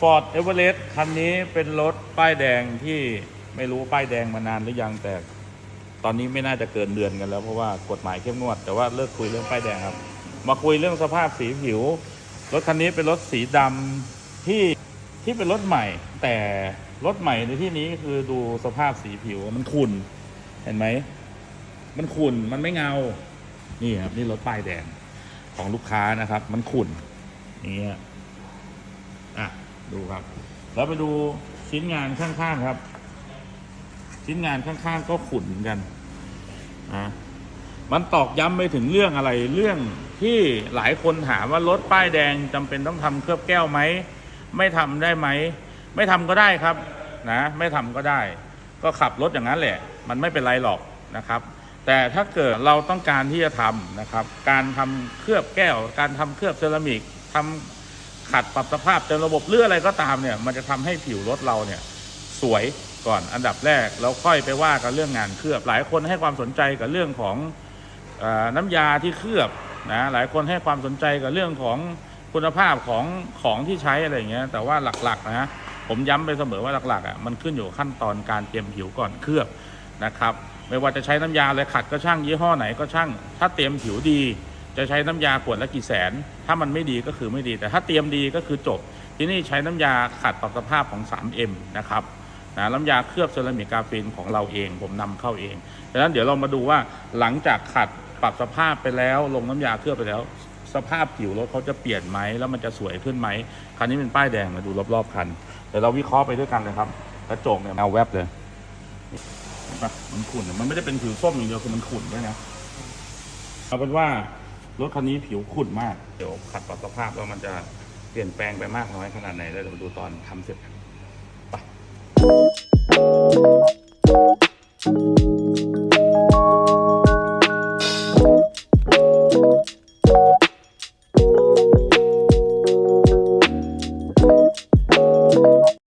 Ford Everest คันนี้เป็นรถป้ายแดงที่ไม่รู้ป้ายแดงมานานหรือยังแต่ ตอนนี้ไม่น่าจะเกินเดือนกันแล้วเพราะว่ากฎหมายเข้มงวด แต่ว่าเลิกคุยเรื่องป้ายแดงครับ มาคุยเรื่องสภาพสีผิว รถคันนี้เป็นรถสีดำที่ที่เป็นรถใหม่ แต่รถใหม่ในที่นี้คือดูสภาพสีผิวมันขุ่นเห็นไหมมันขุ่นมันไม่เงา นี่ครับนี่รถป้ายแดงของลูกค้านะครับ มันขุ่นอย่างเงี้ยอะ ดูครับ แล้วไปดูชิ้นงานข้างๆครับ ชิ้นงานข้างๆก็ขุ่นเหมือนกันอะมันตอกย้ำไปถึงเรื่องอะไรเรื่องที่หลายคนถามว่ารถป้ายแดงจำเป็นต้องทำเคลือบแก้วไหมไม่ทำได้ไหมไม่ทำก็ได้ครับนะไม่ทำก็ได้ ก็ขับรถอย่างนั้นแหละ มันไม่เป็นไรหรอกนะครับ แต่ถ้าเกิดเราต้องการที่จะทำนะครับ การทำเคลือบแก้ว การทำเคลือบเซรามิกทำ ขัดปรับสภาพเต็มระบบเรืออะไรก็ตามเนี่ย มันจะทำให้ผิวรถเราเนี่ยสวยก่อนอันดับแรกแล้วค่อยไปว่ากันเรื่องงานเคลือบหลายคนให้ความสนใจกับเรื่องของอน้ำยาที่เคลือบนะหลายคนให้ความสนใจกับเรื่องของคุณภาพของของที่ใช้อะไรอย่างเงี้ยแต่ว่าหลักๆนะผมย้ำไปเสมอว่าหลักๆอะมันขึ้นอยู่ขั้นตอนการเตรียมผิวก่อนเคลือบนะครับ ไม่ว่าจะใช้น้ำยาอะไรขัดก็ช่างยี่ห้อไหนก็ช่าง ถ้าเตรียมผิวดี จะใช้น้ำยาขวดละกี่แสน ถ้ามันไม่ดีก็คือไม่ดี แต่ถ้าเตรียมดีก็คือจบ ที่นี่ใช้น้ำยาขัดปรับสภาพของ 3M นะครับนะน้ำยาเคลือบเซรามิกกาฟีนของเราเอง ผมนำเข้าเองดังนั้นเดี๋ยวเรามาดูว่าหลังจากขัดปรับสภาพไปแล้ว ลงน้ำยาเคลือบไปแล้ว สภาพผิวรถเขาจะเปลี่ยนไหมแล้วมันจะสวยขึ้นไหมคันนี้เป็นป้ายแดงมาดูรอบๆคันเดี๋ยวเราวิเคราะห์ไปด้วยกันเลยครับกระจกเนี่ยเอาแวบเลยมันขุ่นมันไม่ได้เป็นผิวส้มอย่างเดียวคือมันขุ่นด้วยนะเอาเป็นว่า รถคันนี้ผิวขุ่นมาก เดี๋ยวขัดปรับสภาพแล้วมันจะเปลี่ยนแปลงไปมากน้อยขนาดไหนแล้วเราดูตอนทำเสร็จไป